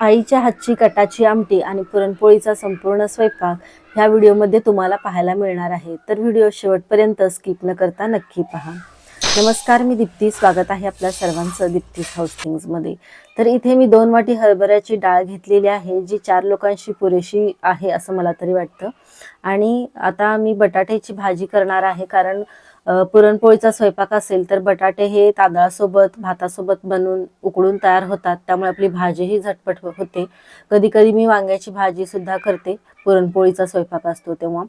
आईच्या हातची कटाची आमटी आणि पुरणपोळीचा संपूर्ण स्वयंपाक ह्या व्हिडिओमध्ये तुम्हाला पाहायला मिळणार आहे. तर व्हिडिओ शेवटपर्यंत स्किप न करता नक्की पहा. नमस्कार मी दीप्ती. स्वागत आहे आपल्या सर्वांचं दीप्तीज हाऊसिंग्समध्ये तर इथे मी दोन वाटी हरभऱ्याची डाळ घेतलेली आहे जी चार लोकांशी पुरेशी आहे असं मला तरी वाटतं. आणि आता मी बटाट्याची भाजी करणार आहे कारण पुरणपोळीचा स्वयंपाक असेल तर बटाटे हे तांदळासोबत भातासोबत बनवून उकडून तयार होतात. त्यामुळे आपली भाजीही झटपट हो-, होते. कधी कधी मी वांग्याची भाजी सुद्धा करते. पुरणपोळीचा स्वयंपाक असतो तेव्हा.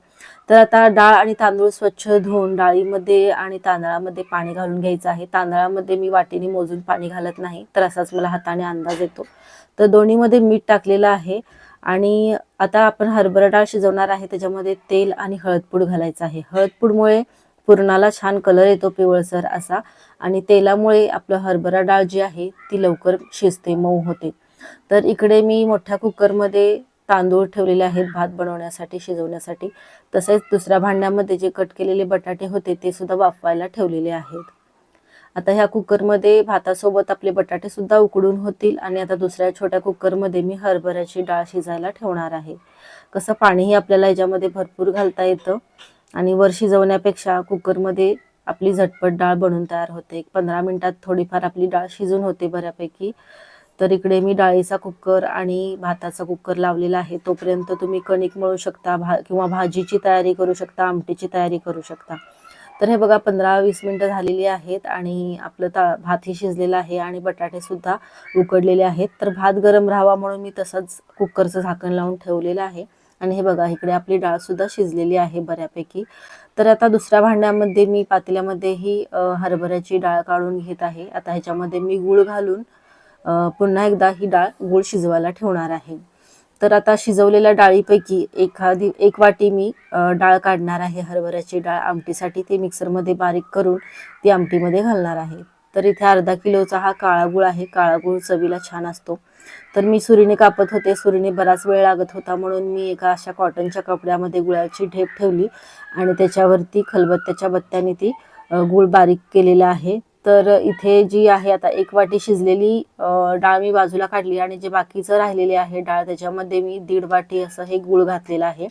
तर आता डाळ आणि तांदूळ स्वच्छ धुवून डाळीमध्ये आणि तांदळामध्ये पाणी घालून घ्यायचं आहे. तांदळामध्ये मी वाटीने मोजून पाणी घालत नाही. तर असाच मला हाताने अंदाज येतो. तर दोन्हीमध्ये मीठ टाकलेलं आहे. आणि आता आपण हरभरा डाळ शिजवणार आहे. त्याच्यामध्ये तेल आणि हळदपूड घालायचं आहे. हळदपूडमुळे पुरणाला छान कलर येतो पिवळसर असा. आणि तेलामुळे आपलं हरभरा डाळ जी आहे ती लवकर शिजते मऊ होते. तर इकडे मी मोठ्या कुकरमध्ये तांदूळ ठेवलेले आहेत भात बनवण्यासाठी शिजवण्यासाठी. तसेच दुसऱ्या भांड्यामध्ये जे कट केलेले बटाटे होते ते सुद्धा वाफवायला ठेवलेले आहेत. आता ह्या कुकरमध्ये भातासोबत आपले बटाटे सुद्धा उकडून होतील आणि आता दुसऱ्या छोट्या कुकरमध्ये मी हरभऱ्याची डाळ शिजायला ठेवणार आहे. कसं पाणीही आपल्याला याच्यामध्ये भरपूर घालता येतं. आणि वर शिजवण्यापेक्षा कुकरमध्ये आपली झटपट डाळ बनून तयार होते. एक पंधरा मिनटात थोडीफार आपली डाळ शिजून होते बऱ्यापैकी. तर इकडे मी डाळीचा कुकर आणि भाताचा कुकर लावलेला आहे. तोपर्यंत तुम्ही कणिक मळू शकता भा किंवा भाजीची तयारी करू शकता आमटीची तयारी करू शकता. तर हे बघा पंधरा वीस मिनटं झालेली आहेत आणि आपलं ता भातही शिजलेला आहे आणि बटाटेसुद्धा उकडलेले आहेत. तर भात गरम राहावा म्हणून मी तसंच कुकरचं झाकण लावून ठेवलेलं आहे. आणि हे बघा इकडे आपली डाळ सुद्धा शिजलेली आहे बऱ्यापैकी. तर आता दुसऱ्या भांड्यामध्ये मी पातेल्यामध्ये ही हरभऱ्याची डाळ काढून घेत आहे. आता ह्याच्यामध्ये मी गूळ घालून पुन्हा एकदा ही डाळ गूळ शिजवायला ठेवणार आहे. तर आता शिजवलेल्या डाळीपैकी एखादी एक वाटी मी डाळ काढणार आहे हरभऱ्याची डाळ आमटीसाठी. ती मिक्सरमध्ये बारीक करून ती आमटीमध्ये घालणार आहे. तर इथे अर्धा किलोचा हा काळा गुळ आहे. काळा गुळ चवीला छान असतो. तर मी सुरीने कापत होते. सुरीने बराच वेळ लागत होता म्हणून मी एका अशा कॉटनच्या कपड्यामध्ये गुळाची ढेप ठेवली आणि त्याच्यावरती खलबत्त्याच्या बत्त्याने ती गुळ गूळ बारीक केलेला आहे. तर इथे जी आहे आता एक वाटी शिजलेली डाळ मी बाजूला काढली आणि जे बाकीचं राहिलेले आहे डाळ त्याच्यामध्ये मी दीड वाटी असं हे गूळ घातलेलं आहे.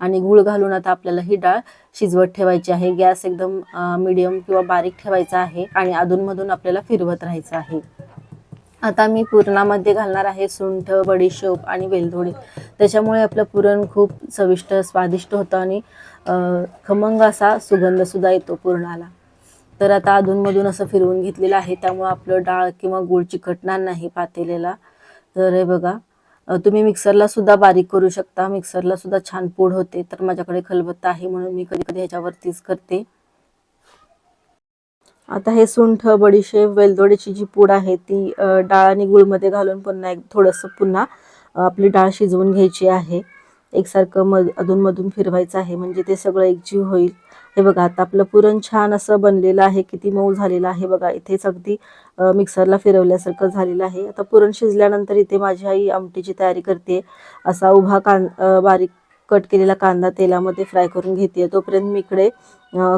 आणि गूळ घालून आता आपल्याला ही डाळ शिजवत ठेवायची आहे. गॅस एकदम मीडियम किंवा बारीक ठेवायचा आहे आणि अधूनमधून आपल्याला फिरवत राहायचं आहे. आता मी पुरणामध्ये घालणार आहे सुंठ बडीशोप आणि वेलदोडी. त्याच्यामुळे आपलं पुरण खूप चविष्ट स्वादिष्ट होतं आणि खमंग असा सुगंधसुद्धा येतो पुरणाला. तर आता अधूनमधून असं फिरवून घेतलेलं आहे. त्यामुळं आपलं डाळ किंवा गूळ चिकटणार नाही पातेलेला तर हे बघा तुम्ही मिक्सरला सुद्धा बारीक करू शकता. मिक्सरला सुद्धा छान पूड होते. तर माझ्याकडे खलबत्ता आहे म्हणून मी कधी कधी ह्याच्यावरतीच करते. आता हे सुंठ बडीशेप वेलदोडीची जी पूड आहे ती डाळ आणि गुळमध्ये घालून पुन्हा एक थोडंसं पुन्हा आपली डाळ शिजवून घ्यायची आहे. एकसारखं मध अधूनमधून फिरवायचं आहे म्हणजे ते सगळं एकजीव होईल. हे बघा आता आपलं पुरण छान असं बनलेलं आहे किती मऊ झालेलं आहे. बघा इथेच अगदी मिक्सरला फिरवल्यासारखं झालेलं आहे. आता पुरण शिजल्यानंतर इथे माझी आई आमटीची तयारी करते. असा उभा कां बारीक कट केलेला कांदा तेलामध्ये फ्राय करून घेते तोपर्यंत मी इकडे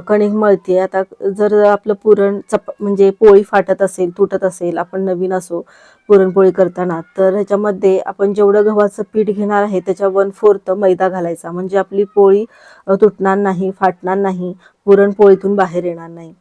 कणिक मळते आता जर आपलं पुरण चप म्हणजे पोळी फाटत असेल तुटत असेल आपण नवीन असो पुरणपोळी करताना तर ह्याच्यामध्ये आपण जेवढं गव्हाचं पीठ घेणार आहे त्याच्या वन फोर्थ मैदा घालायचा. म्हणजे आपली पोळी तुटणार नाही फाटणार नाही पुरणपोळीतून बाहेर येणार नाही.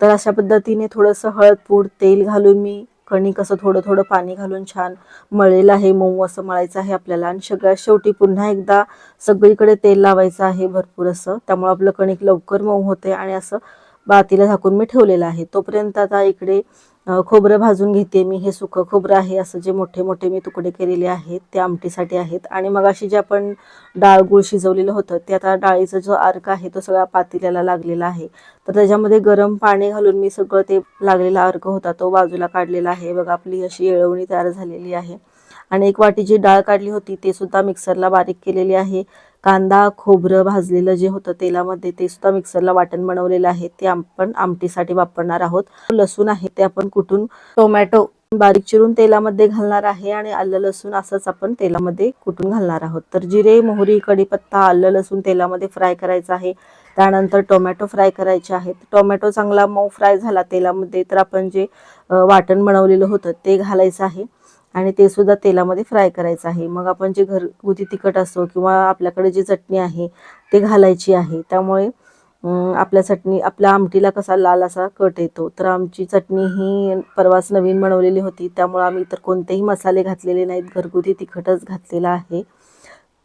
तर अशा पद्धतीने थोडंसं हळद पूड तेल घालून मी कणिक असं थोडं थोडं पाणी घालून छान मळलेलं आहे मऊ असं मळायचं आहे आपल्याला. आणि सगळ्यात शेवटी पुन्हा एकदा सगळीकडे तेल लावायचं आहे भरपूर असं. त्यामुळे आपलं कणिक लवकर मऊ होते आणि असं बातीला झाकून मी ठेवलेलं आहे. तोपर्यंत आता इकडे खोबरं भाजून घेते मी हे सुकं खोबरं आहे असं जे मोठे मोठे मी तुकडे केलेले आहेत ते आमटीसाठी आहेत. आणि मग अशी जे आपण डाळ गुळ शिजवलेलं होतं ते आता डाळीचा जो अर्क आहे तो सगळा पातेल्याला लागलेला आहे. तर त्याच्यामध्ये गरम पाणी घालून मी सगळं ते लागलेला अर्क होता तो बाजूला काढलेला आहे. बघा आपली अशी येळवणी तयार झालेली आहे. आणि एक वाटी जी डाळ काढली होती ते सुद्धा मिक्सरला बारीक केलेली आहे. कांदा खोबरं भाजलेलं जे होतं तेलामध्ये ते सुद्धा मिक्सरला वाटण बनवलेलं आहे. ते आपण आमटीसाठी वापरणार आहोत. लसूण आहे ते आपण कुठून? टोमॅटो. बारीक चिरून तेलामध्ये घालणार आहे आणि आलं लसूण असंच आपण तेलामध्ये कुटून घालणार आहोत. तर जिरे मोहरी कढीपत्ता आलं लसूण तेलामध्ये फ्राय करायचं आहे. त्यानंतर टोमॅटो फ्राय करायचे आहेत. टोमॅटो चांगला मऊ फ्राय झाला तेलामध्ये तर आपण जे वाटण बनवलेलं होतं ते घालायचं आहे. आणि ते सुद्धा तेलामध्ये फ्राय करायचं आहे. मग आपण जे घरगुती तिखट असो किंवा आपल्याकडे जी चटणी आहे ते घालायची आहे. त्यामुळे आपल्या चटणी आपल्या आमटीला कसा लाल असा कट येतो. तर आमची चटणी ही परवाच नवीन बनवलेली होती. त्यामुळे आम्ही इतर कोणतेही मसाले घातलेले नाहीत. घरगुती तिखटच घातलेला आहे.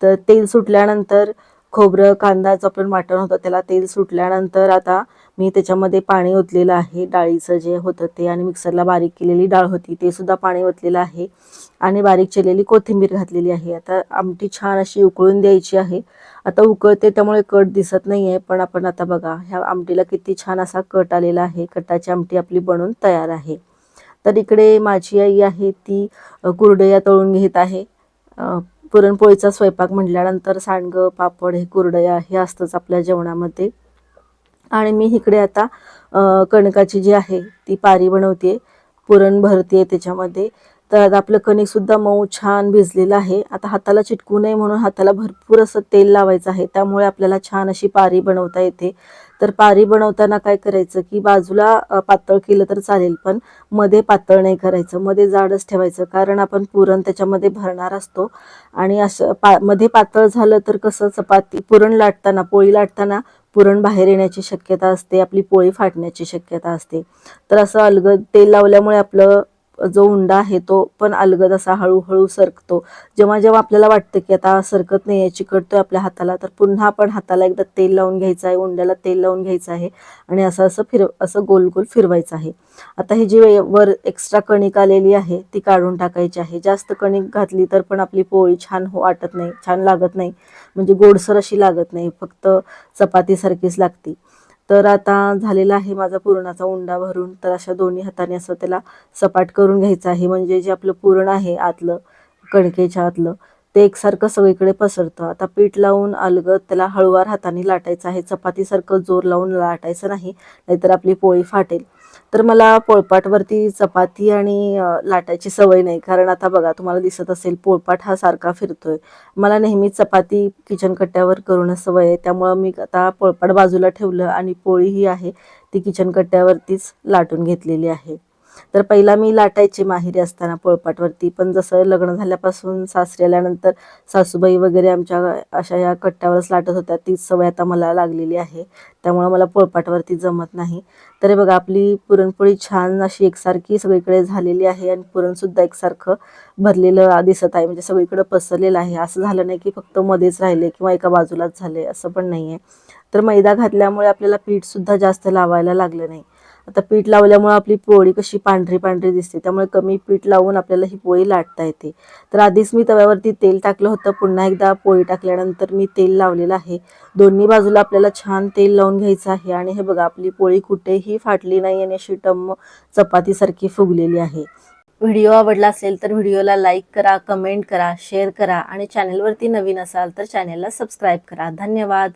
तर तेल सुटल्यानंतर खोबरं कांदा जो आपण वाटण होतं त्याला तेल सुटल्यानंतर आता मी त्याच्यामध्ये पाणी ओतलेलं आहे डाळीचं जे होतं ते आणि मिक्सरला बारीक केलेली डाळ होती ते सुद्धा पाणी ओतलेलं आहे आणि बारीक चिरलेली कोथिंबीर घातलेली आहे. आता आमटी छान अशी उकळून द्यायची आहे. आता उकळते त्यामुळे कट दिसत नाही आहे पण आपण आता बघा ह्या आमटीला किती छान असा कट आलेला आहे. कटाची आमटी आपली बनून तयार आहे. तर इकडे माझी आई आहे ती कुरडया तळून घेत आहे. पुरणपोळीचा स्वयंपाक म्हटल्यानंतर सांडगं पापड हे कुरडया हे असतंच आपल्या जेवणामध्ये. आणि मी इकडे आता कणकाची जी आहे ती पारी बनवते पुरण भरते त्याच्यामध्ये. तर आता आपलं कणिक सुद्धा मऊ छान भिजलेलं आहे. आता हाताला चिटकू नये म्हणून हाताला भरपूर असं तेल लावायचं आहे. त्यामुळे आपल्याला छान अशी पारी बनवता येते. तर पारी बनवताना काय करायचं की बाजूला पातळ केलं तर चालेल पण मध्ये पातळ नाही करायचं. मध्ये जाडच ठेवायचं कारण आपण पुरण त्याच्यामध्ये भरणार असतो. आणि असं पा मध्ये पातळ झालं तर कसं चपाती पुरण लाटताना पोळी लाटताना पुरण बाहेर येण्याची शक्यता असते आपली पोळी फाटण्याची शक्यता असते. तर असं अलगद तेल लावल्यामुळे आपलं जो उंडा आहे तो पण अलगद असा हळूहळू सरकतो. जेव्हा जेव्हा आपल्याला वाटतं की आता सरकत नाही आहे चिकटतोय आपल्या हाताला तर पुन्हा आपण हाताला एकदा तेल लावून घ्यायचं आहे उंड्याला तेल लावून घ्यायचं आहे आणि असं असं फिर असं गोल गोल फिरवायचं आहे. आता ही जी वर एक्स्ट्रा कणिक आलेली आहे ती काढून टाकायची आहे. जास्त कणिक घातली तर पण आपली पोळी छान हो वाटत नाही छान लागत नाही. म्हणजे गोडसर अशी लागत नाही फक्त चपातीसारखीच लागती. तर आता झालेला आहे माझा पुरणाचा उंडा भरून. तर अशा दोन्ही हाताने असं त्याला सपाट करून घ्यायचं आहे. म्हणजे जे आपलं पुरण आहे आतलं कणकेच्या आतलं ते एकसारखं सगळीकडे पसरतं. आता पीठ लावून अलगद त्याला हळूवार हाताने लाटायचं आहे. चपातीसारखं जोर लावून लाटायचं नाही नाहीतर आपली पोळी फाटेल. तर मला पोळपाटवरती चपाती आणि लाटायची सवय नाही. कारण आता बघा तुम्हाला दिसत असेल पोळपाट हा सारखा फिरतोय. मला नेहमी चपाती किचन कट्ट्यावर करून सवय आहे. त्यामुळं मी आता पोळपाट बाजूला ठेवलं आणि पोळी ही आहे ती किचन कट्ट्यावरतीच लाटून घेतलेली आहे. तर पहिला मी लाटायचे माहेरी असताना पोळपाटवरती. पण जसं लग्न झाल्यापासून सासरी आल्यानंतर सासूबाई वगैरे आमच्या अशा या कट्ट्यावरच लाटत होत्या. तीच सवय आता मला लागलेली आहे. त्यामुळं मला पोळपाटवरती जमत नाही. तर हे बघा आपली पुरणपोळी छान अशी एकसारखी सगळीकडे झालेली आहे आणि पुरणसुद्धा एकसारखं भरलेलं दिसत आहे. म्हणजे सगळीकडे पसरलेलं आहे. असं झालं नाही की फक्त मध्येच राहिले किंवा एका बाजूलाच झाले. असं पण नाही आहे तर मैदा घातल्यामुळे आपल्याला पीठसुद्धा जास्त लावायला लागलं नाही. आता पीठ लावल्यामुळं आपली पोळी कशी पांढरी पांढरी दिसते त्यामुळे कमी पीठ लावून आपल्याला ही पोळी लाटता येते. तर आधीच मी तव्यावरती तेल टाकलं होतं पुन्हा एकदा पोळी टाकल्यानंतर मी तेल लावलेलं आहे. दोन्ही बाजूला आपल्याला छान तेल लावून घ्यायचं आहे आणि हे बघा आपली पोळी कुठेही फाटली नाही आणि अशी टम्म चपातीसारखी फुगलेली आहे. व्हिडिओ आवडला असेल तर व्हिडिओला लाईक करा कमेंट करा शेअर करा आणि चॅनलवरती नवीन असाल तर चॅनलला सबस्क्राईब करा. धन्यवाद!